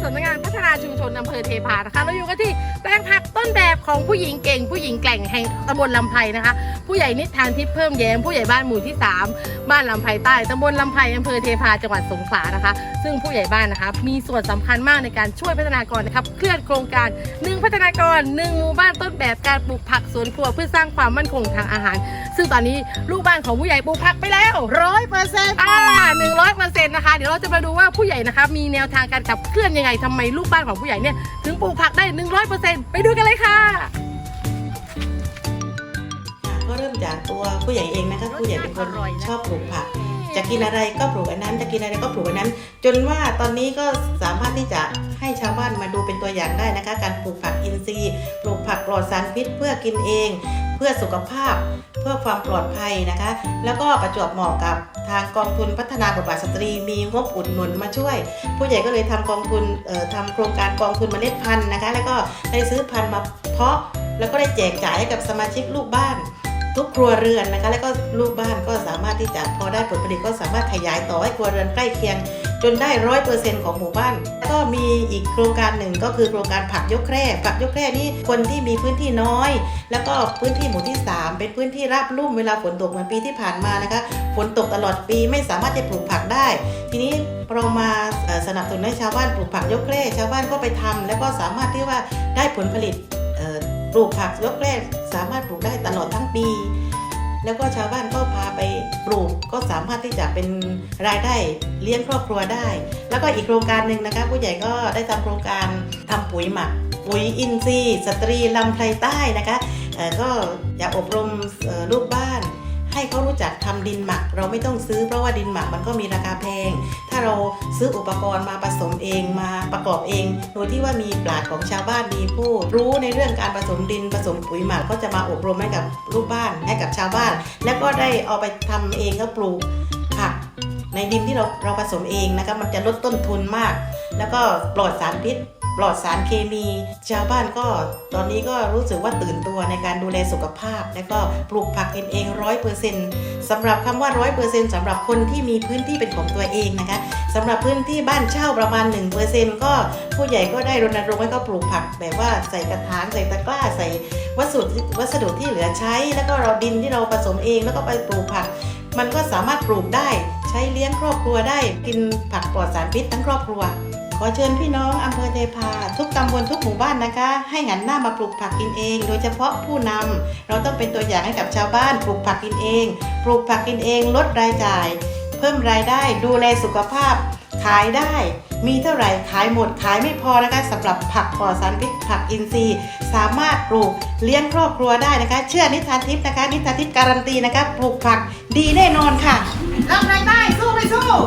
สวนพลังพัฒนาชุมชนอำเภอเทพานะคะเราอยู่กันที่แปลงผักต้นแบบของผู้หญิงเก่ง ผู้หญิงแกร่งแห่งตำบลลำไพนะคะ ผู้ใหญ่นิทานทิพย์เพิ่มแย้มผู้ใหญ่บ้านหมู่ที่ 3 บ้านลำไพใต้ตำบลลำไพอำเภอเทพาจังหวัดสงขลานะคะ ซึ่งผู้ใหญ่บ้านนะคะ มีส่วนสำคัญมากในการช่วยพัฒนากรนะครับเคลื่อนโครงการหนึ่งพัฒนากรหนึ่งหมู่บ้านต้นแบบการปลูกผักสวนครัวเพื่อสร้างความมั่นคงทางอาหาร ซึ่งตอนนี้ลูกบ้านของผู้ใหญ่ปลูกผักไปแล้วร้อยเปอร์เซ็นต์อ่าหนึ่ง นนะคะ เดี๋ยวเราจะมาดูว่าผู้ใหญ่นะคะมีแนวทางการขับเคลื่อนยังไงทำไมลูกบ้านของผู้ใหญ่เนี่ยถึงปลูกผักได้หนึ่งร้อยเปอร์เซ็นต์ไปดูกันเลยค่ะก็เริ่มจากตัวผู้ใหญ่เองนะคะผู้ใหญ่เป็นคนชอบปลูกผักจะกินอะไรก็ปลูกอันนั้น จะกินอะไรก็ปลูกอันนั้น จนว่าตอนนี้ก็สามารถที่จะให้ชาวบ้านมาดูเป็นตัวอย่างได้นะคะ การปลูกผักอินทรีย์ปลูกผักปลอดสารพิษเพื่อกินเอง พื่อสุขภาพ เพื่อความปลอดภัยนะคะ แล้วก็ประจวบเหมาะกับทางกองทุนพัฒนาบทบาทสตรีมีงบอุดหนุนมาช่วย ผู้ใหญ่ก็เลยทำกองทุนเอ่อทำโครงการกองทุนเมล็ดพันธุ์นะคะ แล้วก็ได้ซื้อพันธุ์มาเพาะ แล้วก็ได้แจกจ่ายให้กับสมาชิกลูกบ้านทุกครัวเรือนนะคะ แล้วก็ลูกบ้านก็สามารถที่จะพอได้ผลผลิตก็สามารถขยายต่อให้ครัวเรือนใกล้เคียง จนได้ร้อยเปอร์เซ็นต์ของหมู่บ้านแล้วก็มีอีกโครงการหนึ่งก็คือโครงการผักยกแคร่ผักยกแคร่นี่คนที่มีพื้นที่น้อย แล้วก็พื้นที่หมู่ที่ 3 เป็นพื้นที่ราบลุ่มเวลาฝนตกเหมือนปีที่ผ่านมานะคะฝนตกตลอดปีไม่สามารถจะปลูกผักได้ ทีนี้เรามาสนับสนุนให้ชาวบ้านปลูกผักยกแคร่ชาวบ้านก็ไปทำแล้วก็สามารถที่ว่าได้ผลผลิตปลูกผักยกแคร่สามารถปลูกได้ตลอดทั้งปี แล้วก็ชาวบ้านก็พาไป ก็สามารถที่จะเป็นรายได้เลี้ยงครอบครัวได้ แล้วก็อีกโครงการหนึ่งนะคะ ผู้ใหญ่ก็ได้ทำโครงการทำปุ๋ยหมัก ปุ๋ยอินทรีย์ สตรีลำไพรใต้นะคะก็อยากอบรมลูกบ้าน ให้เขารู้จักทำดินหมัก เราไม่ต้องซื้อเพราะว่าดินหมักมันก็มีราคาแพง ถ้าเราซื้ออุปกรณ์มาผสมเองมาประกอบเอง โดยที่ว่ามีปราชญ์ของชาวบ้านมีผู้ รู้ในเรื่องการผสมดินผสมปุ๋ยหมักก็จะมาอบรมให้กับลูกบ้านให้กับชาวบ้าน แล้วก็ได้เอาไปทำเองก็ปลูกผักในดินที่เราเราผสมเองนะคะมันจะลดต้นทุนมาก แล้วก็ปลอดสารพิษ ลอดสารเคมี ชาวบ้านก็ตอนนี้ก็รู้สึกว่าตื่นตัวในการดูแลสุขภาพ แล้วก็ปลูกผักกินเองร้อยเปอร์เซ็นต์สำหรับคำว่าร้อยเปอร์เซ็นต์สำหรับคนที่มีพื้นที่เป็นของตัวเองนะคะสำหรับพื้นที่บ้านเช่าประมาณ1%เปอร์เซ็นต์ก็ผู้ใหญ่ก็ได้รณรงค์ให้เขาปลูกผักแบบว่าใส่กระถางใส่ตะกร้าใส่วัสดุวัสดุที่เหลือใช้ แล้วก็เราดินที่เราผสมเองแล้วก็ไปปลูกผัก มันก็สามารถปลูกได้ ใช้เลี้ยงครอบครัวได้กินผักปลอดสารพิษทั้งครอบครัว ขอเชิญพี่น้องอำเภอเทพาทุกตำบลทุกหมู่บ้านนะคะ ให้หันหน้ามาปลูกผักกินเอง โดยเฉพาะผู้นำเราต้องเป็นตัวอย่างให้กับชาวบ้านปลูกผักกินเอง ปลูกผักกินเอง ลดรายจ่าย เพิ่มรายได้ดูแลสุขภาพ ขายได้ มีเท่าไหร่ขายหมดขายไม่พอนะคะสำหรับผักปลอดสารพิษผักอินทรีย์ สามารถปลูกเลี้ยงครอบครัวได้นะคะ เชื่อนิทานทิพย์นะคะ นิทานทิพย์การันตีนะคะปลูกผักดีแน่นอนค่ะรับรายได้สู้ไม่สู้สู้